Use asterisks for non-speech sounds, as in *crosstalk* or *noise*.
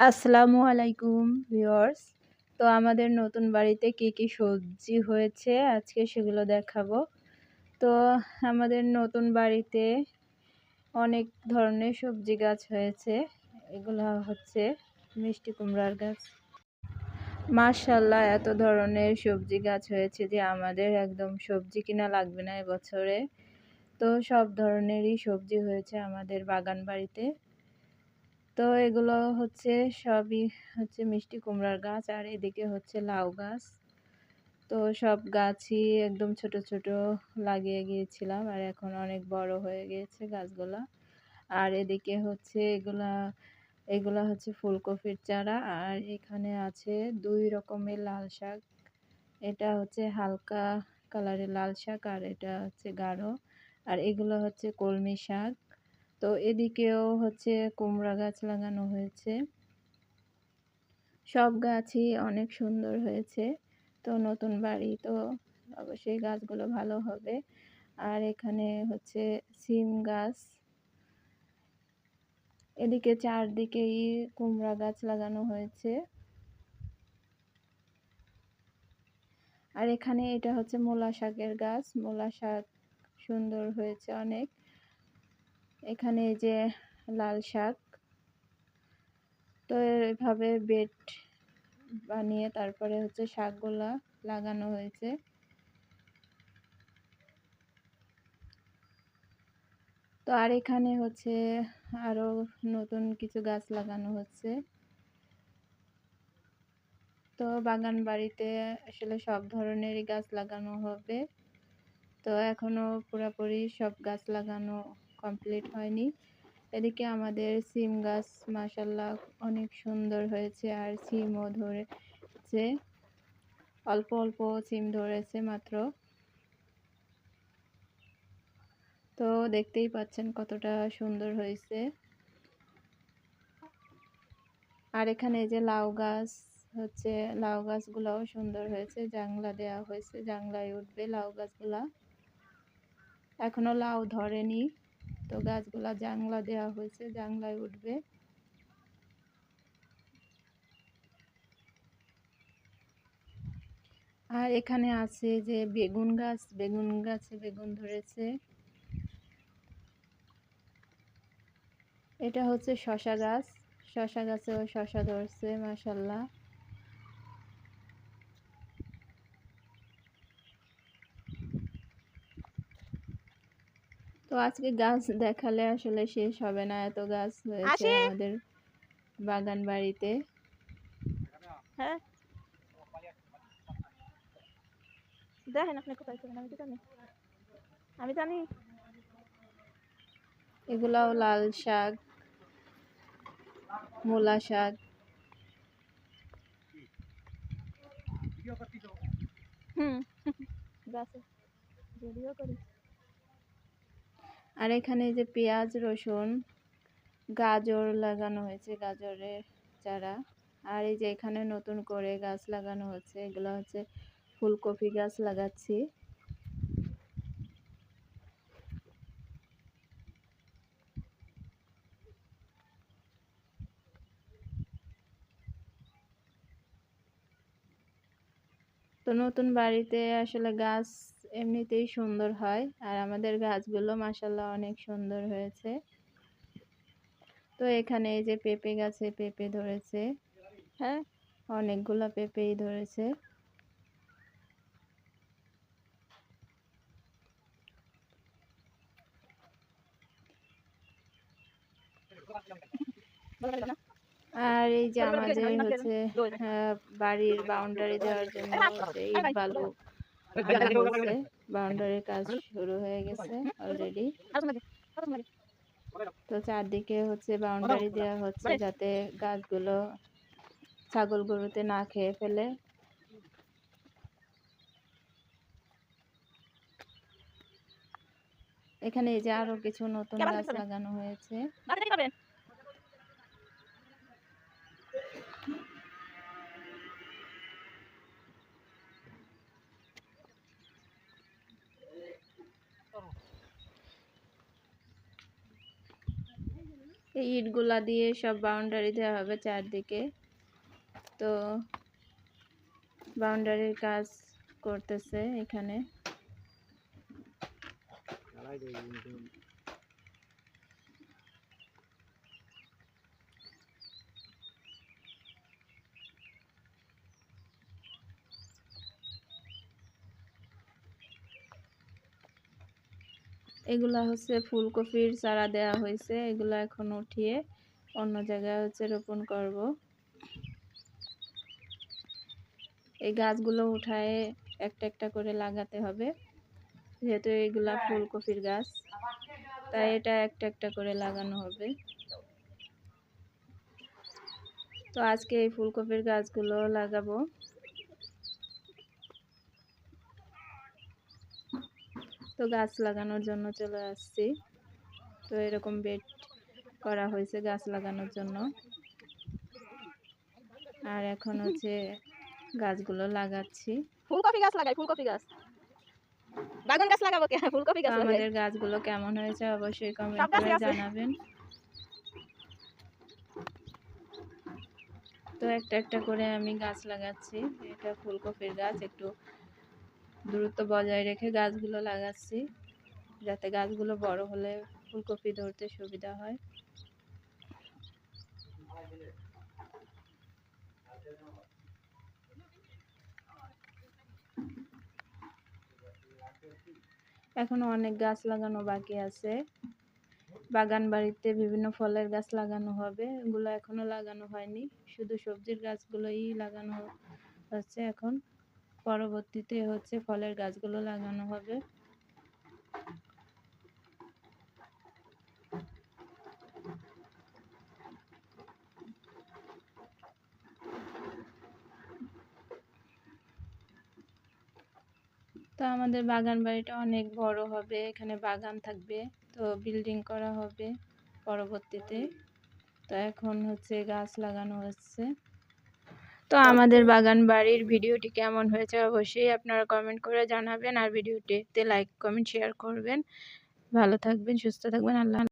আসসালামু আলাইকুম ভিউয়ার্স। তো আমাদের নতুন বাড়িতে কি কি সবজি হয়েছে আজকে সেগুলো দেখাবো। তো আমাদের নতুন বাড়িতে অনেক ধরনের সবজি গাছ হয়েছে। এগুলো হচ্ছে মিষ্টি কুমড়ার গাছ। মাশাল্লাহ এত ধরনের সবজি গাছ হয়েছে যে আমাদের একদম সবজি কিনা লাগবে না এবছরে তো সব ধরনেরই সবজি হয়েছে আমাদের বাগান বাড়িতে। তো এগুলো হচ্ছে সবই হচ্ছে মিষ্টি কুমড়ার গাছ, আর এদিকে হচ্ছে লাউ গাছ। তো সব গাছই একদম ছোট ছোট লাগিয়ে গিয়েছিলাম, আর এখন অনেক বড় হয়ে গিয়েছে গাছগুলা। আর এদিকে হচ্ছে এগুলা এগুলা হচ্ছে ফুলকপির চারা, আর এখানে আছে দুই রকমের লাল শাক। এটা হচ্ছে হালকা কালারের লাল শাক, আর এটা হচ্ছে গাঢ়। আর এগুলো হচ্ছে কলমি শাক। তো এদিকেও হচ্ছে কুমড়া গাছ লাগানো হয়েছে। সব গাছই অনেক সুন্দর হয়েছে। তো নতুন বাড়ি, তো অবশ্যই গাছগুলো ভালো হবে। আর এখানে হচ্ছে সিম গাছ। এদিকে চারদিকেই কুমড়া গাছ লাগানো হয়েছে। আর এখানে এটা হচ্ছে মূলা শাকের গাছ। মূলা শাক সুন্দর হয়েছে অনেক। এখানে যে লাল শাক। তো এভাবে বেড বানিয়ে তারপরে হচ্ছে শাকগুলা লাগানো হয়েছে। তো আর এখানে হচ্ছে আরও নতুন কিছু গাছ লাগানো হচ্ছে। তো বাগান বাড়িতে আসলে সব ধরনেরই গাছ লাগানো হবে। তো এখনও পুরোপুরি সব গাছ লাগানো কমপ্লিট হয়নি। এদিকে আমাদের সিম গাছ মাসাল্লাহ অনেক সুন্দর হয়েছে আর সিমও ধরেছে। অল্প অল্প সিম ধরেছে মাত্র। তো দেখতেই পাচ্ছেন কতটা সুন্দর হয়েছে। আর এখানে যে লাউ গাছ হচ্ছে, লাউ গাছগুলাও সুন্দর হয়েছে। জাংলা দেওয়া হয়েছে, জাংলায় উঠবে লাউ গাছগুলা। এখনও লাউ ধরেনি। তো গাছগুলা জাংলা দেওয়া হয়েছে জাংলায় উঠবে। আর এখানে আছে যে বেগুন গাছ, বেগুন গাছে বেগুন ধরেছে। এটা হচ্ছে শশা গাছ, শশা গাছেও শশা ধরছে মাসাল্লাহ তো আজকে গাছ *laughs* দেখালে আসলে শেষ হবে না। এত গাছ হয়েছে আমাদের বাগান বাড়িতে। হ্যাঁ। দেখেন আপনি কোথায় ছিলেন? আমি তো জানি। আমি জানি। এগুলাও লাল শাক মূলা শাক। হুম। ভিডিও করি। আর এখানে যে পেঁয়াজ, রসুন, গাজর লাগানো হয়েছে গাজরের চারা। আর এই যে এখানে নতুন করে গাছ লাগানো হচ্ছে, এগুলো হচ্ছে ফুলকপি গাছ লাগাচ্ছি। তো নতুন বাড়িতে আসলে গাছ এমনিতেই সুন্দর হয়। আর আমাদের গাছগুলো মাসাল্লাহ অনেক সুন্দর হয়েছে। তো এখানে এই যে পেঁপে গাছে পেঁপে ধরেছে হ্যাঁ? অনেকগুলো পেঁপেই ধরেছে। আর এই যে আমাদের হচ্ছে বাড়ির বাউন্ডারি দেওয়ার জন্য ইট বালু বাউন্ডারির কাজ শুরু হয়ে গেছে অলরেডি তো চারদিকে হচ্ছে বাউন্ডারি দেওয়া হচ্ছে যাতে গাছগুলো ছাগল গরুতে না খেয়ে ফেলে। এখানে এই যে আরও কিছু নতুন গাছ লাগানো হয়েছে। এই ইটগুলা দিয়ে সব বাউন্ডারি দেওয়া হবে চারদিকে। তো বাউন্ডারির কাজ করতেছে এখানে। এগুলা হচ্ছে ফুলকপির চারা দেওয়া হয়েছে এগুলা এখন উঠিয়ে অন্য জায়গায় হচ্ছে রোপণ করব। এই গাছগুলো উঠায়ে একটা একটা করে লাগাতে হবে যেহেতু এগুলা ফুলকপির গাছ তাই এটা একটা একটা করে লাগানো হবে। তো আজকে এই ফুলকপির গাছগুলো লাগাবো। তো গাছ লাগানোর জন্য চলে আসছি। তো এরকম বেড করা হয়েছে গাছ লাগানোর জন্য। আর এখন হচ্ছে গাছগুলো লাগাচ্ছি। ফুলকপি গাছ লাগাই ফুলকপি গাছ। বাগান গাছ লাগাবো কে? ফুলকপি গাছ আমাদের গাছগুলো কেমন হয়েছে অবশ্যই কমেন্ট করে জানাবেন। তো একটা একটা করে আমি গাছ লাগাচ্ছি। এটা ফুলকপির গাছ একটু দূরত্ব বজায় রেখে গাছগুলো লাগাচ্ছি, যাতে গাছগুলো বড় হলে ফুলকপি ধরতে সুবিধা হয়। এখনও অনেক গাছ লাগানো বাকি আছে। বাগান বাড়িতে বিভিন্ন ফলের গাছ লাগানো হবে, এগুলো এখনও লাগানো হয়নি। শুধু সবজির গাছগুলোই লাগানো হচ্ছে এখন। পরবর্তীতে হচ্ছে ফলের গাছগুলো লাগানো হবে। তো আমাদের বাগান বাড়িটা অনেক বড় হবে, এখানে বাগান থাকবে, তো বিল্ডিং করা হবে পরবর্তীতে। তো এখন হচ্ছে গাছ লাগানো হচ্ছে। তো আমাদের বাগান বাড়ির ভিডিওটি কেমন হয়েছে অবশ্যই আপনারা কমেন্ট করে জানাবেন আর ভিডিওটিতে লাইক কমেন্ট শেয়ার করবেন। ভালো থাকবেন সুস্থ থাকবেন আল্লাহ